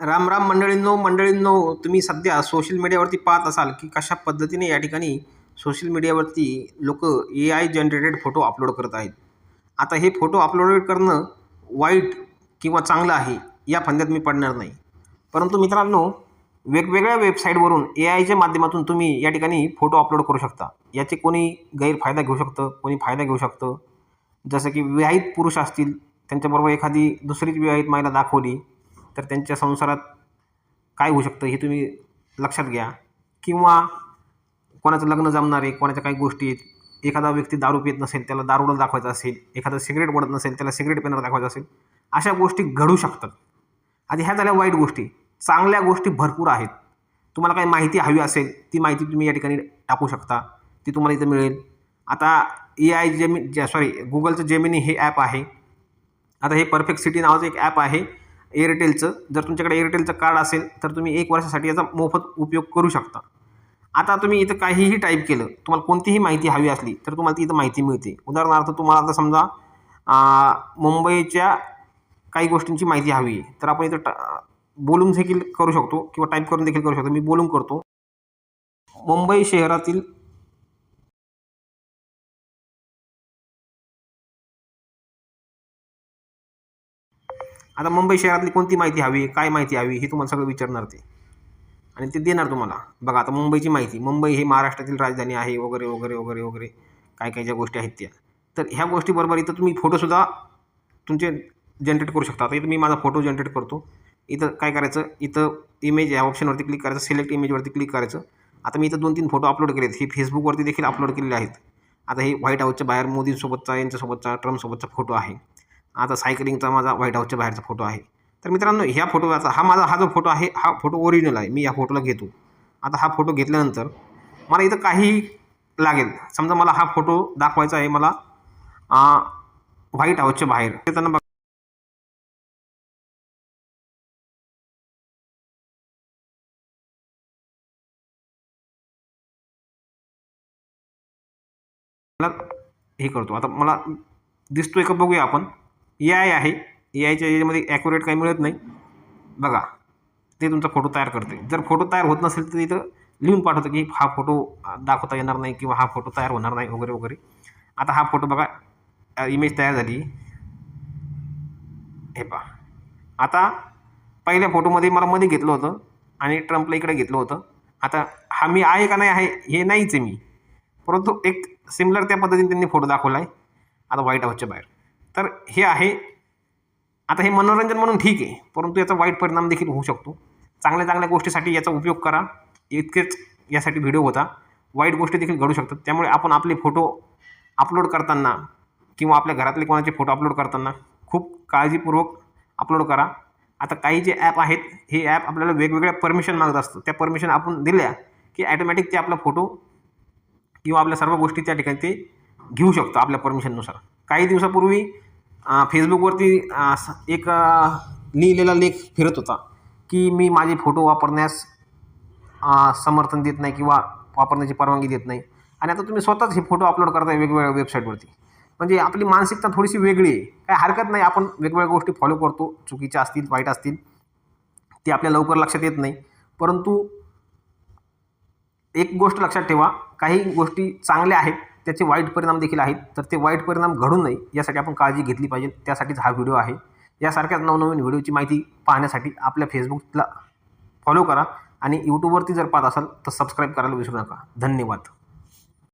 राम राम मंडळींनो मंडळींनो तुम्ही सध्या सोशल मीडियावरती पाहत असाल की कशा पद्धतीने या ठिकाणी सोशल मीडियावरती लोक A I generated photo upload करत आहेत. आता हे फोटो अपलोड करणं वाईट किंवा चांगलं आहे या फंद्यात मी पडणार नाही. परंतु मित्रांनो वेगवेगळ्या वेबसाईटवरून ए आयच्या माध्यमातून तुम्ही या ठिकाणी फोटो अपलोड करू शकता. याचे कोणी गैरफायदा घेऊ शकतं कोणी फायदा घेऊ शकतं. जसं की विवाहित पुरुष असतील त्यांच्याबरोबर एखादी दुसरीच विवाहित महिला दाखवली तर त्यांच्या संसारात काय होऊ शकतं हे तुम्ही लक्षात घ्या. किंवा कोणाचं लग्न जमणार आहे कोणाच्या काही गोष्टी आहेत एखादा व्यक्ती दारू पित नसेल त्याला दारूला दाखवायचा असेल एखादा सिगरेट पडत नसेल त्याला सिगरेट पिणार दाखवायचं असेल अशा गोष्टी घडू शकतात. आणि ह्या झाल्या वाईट गोष्टी. चांगल्या गोष्टी भरपूर आहेत. तुम्हाला काही माहिती हवी असेल ती माहिती तुम्ही या ठिकाणी टाकू शकता. ती तुम्हाला इथं मिळेल. आता ए आय जेमिन जे सॉरी गुगलचं जेमिनी हे ॲप आहे. आता हे परफेक्ट सिटी नावाचं एक ॲप आहे. एअरटेलचं जर तुमच्याकडे एअरटेलचं कार्ड असेल तर तुम्ही एक वर्षासाठी याचा मोफत उपयोग करू शकता. आता तुम्ही इथं काहीही टाईप केलं तुम्हाला कोणतीही माहिती हवी असली तर तुम्हाला ती इथं माहिती मिळते. उदाहरणार्थ तुम्हाला आता समजा मुंबईच्या काही गोष्टींची माहिती हवी आहे तर आपण इथं टा बोलून देखील करू शकतो किंवा टाईप करून देखील करू शकतो. मी बोलून करतो. मुंबई शहरातील आता मुंबई शहरातली कोणती माहिती हवी काय माहिती हवी हे तुम्हाला सगळं विचारणार ते. आणि ते देणार तुम्हाला. बघा आता मुंबईची माहिती. मुंबई ही महाराष्ट्रातील राजधानी आहे वगैरे वगैरे वगैरे वगैरे. काय काय ज्या गोष्टी आहेत त्या. तर ह्या गोष्टीबरोबर इथं तुम्ही फोटोसुद्धा तुमचे जनरेट करू शकता. आता इथं मी माझा फोटो जनरेट करतो. इथं काय करायचं? इथं इमेज या ऑप्शनवरती क्लिक करायचं. सिलेक्ट इमेजवरती क्लिक करायचं. आता मी इथं दोन तीन फोटो अपलोड केलेत. हे फेसबुकवरती देखील अपलोड केलेले आहेत. आता हे व्हाईट हाऊसच्या बाहेर मोदींसोबतचा यांच्यासोबतचा ट्रम्पसोबतचा फोटो आहे. आता सायकलिंगचा माझा व्हाईट हाऊसच्या बाहेरचा फोटो आहे. तर मित्रांनो ह्या फोटोचा हा माझा हा जो फोटो आहे हा फोटो ओरिजिनल आहे. मी या फोटोला घेतो. आता हा फोटो घेतल्यानंतर मला इथं काही लागेल. समजा मला हा फोटो दाखवायचा आहे मला व्हाईट हाऊसच्या बाहेर. ते त्यांना बघ मला हे करतो. आता मला दिसतोय का बघूया आपण? ए आय आहे. ए आयच्या याच्यामध्ये ॲक्युरेट काही मिळत नाही. बघा ते तुमचा फोटो तयार करते. जर फोटो तयार होत नसेल तर इथं लिहून पाठवतं की हा फोटो दाखवता येणार नाही किंवा हा फोटो तयार होणार नाही वगैरे वगैरे. आता हा फोटो बघा इमेज तयार झाली. हे पहा. आता पहिल्या फोटोमध्ये मला मध्ये घेतलं होतं आणि ट्रम्पला इकडे घेतलं होतं. आता हा मी आहे का नाही आहे हे नाहीच आहे मी. परंतु एक सिमिलर त्या पद्धतीने त्यांनी फोटो दाखवला आहे आता व्हाईट हाऊसच्या बाहेर. तर हे आहे. आता हे मनोरंजन म्हणून ठीक आहे परंतु याचा वाईट परिणाम देखील होऊ शकतो. चांगल्या चांगल्या गोष्टीसाठी याचा उपयोग करा. इतकेच यासाठी व्हिडिओ होता वाईट गोष्टी देखील घडू शकतात. त्यामुळे आपण आपले फोटो अपलोड करताना किंवा आपल्या घरातले कोणाचे फोटो अपलोड करताना खूप काळजीपूर्वक अपलोड करा. आता काही जे ॲप आहेत हे ॲप आपल्याला वेगवेगळ्या परमिशन मागत असतं त्या परमिशन आपण दिल्या की ॲटोमॅटिक ते आपला फोटो किंवा आपल्या सर्व गोष्टी त्या ठिकाणी ते घेऊ शकतो आपल्या परमिशननुसार काही दिवसापूर्वी फेसबुकवरती एक लिहिलेला लेख फिरत होता की मी माझे फोटो वापरण्यास समर्थन देत नाही किंवा वापरण्याची परवानगी देत नाही. आणि आता तुम्ही स्वतःच हे फोटो अपलोड करताय वेगवेगळ्या वेबसाईटवरती म्हणजे आपली मानसिकता थोडीशी वेगळी आहे. काय हरकत नाही आपण वेगवेगळ्या गोष्टी फॉलो करतो. चुकीच्या असतील वाईट असतील ते आपल्या लवकर लक्षात येत नाही. परंतु एक गोष्ट लक्षात ठेवा. काही गोष्टी चांगल्या आहेत त्याचे वाईट परिणाम देखील आहेत. तर ते वाईट परिणाम घडू नये यासाठी आपण काळजी घेतली पाहिजे. त्यासाठीच हा व्हिडिओ आहे. यासारख्याच नवनवीन व्हिडिओची माहिती पाहण्यासाठी आपल्या फेसबुकला फॉलो करा आणि यूट्यूबवरती जर पाहत असाल तर सबस्क्राईब करायला विसरू नका. धन्यवाद.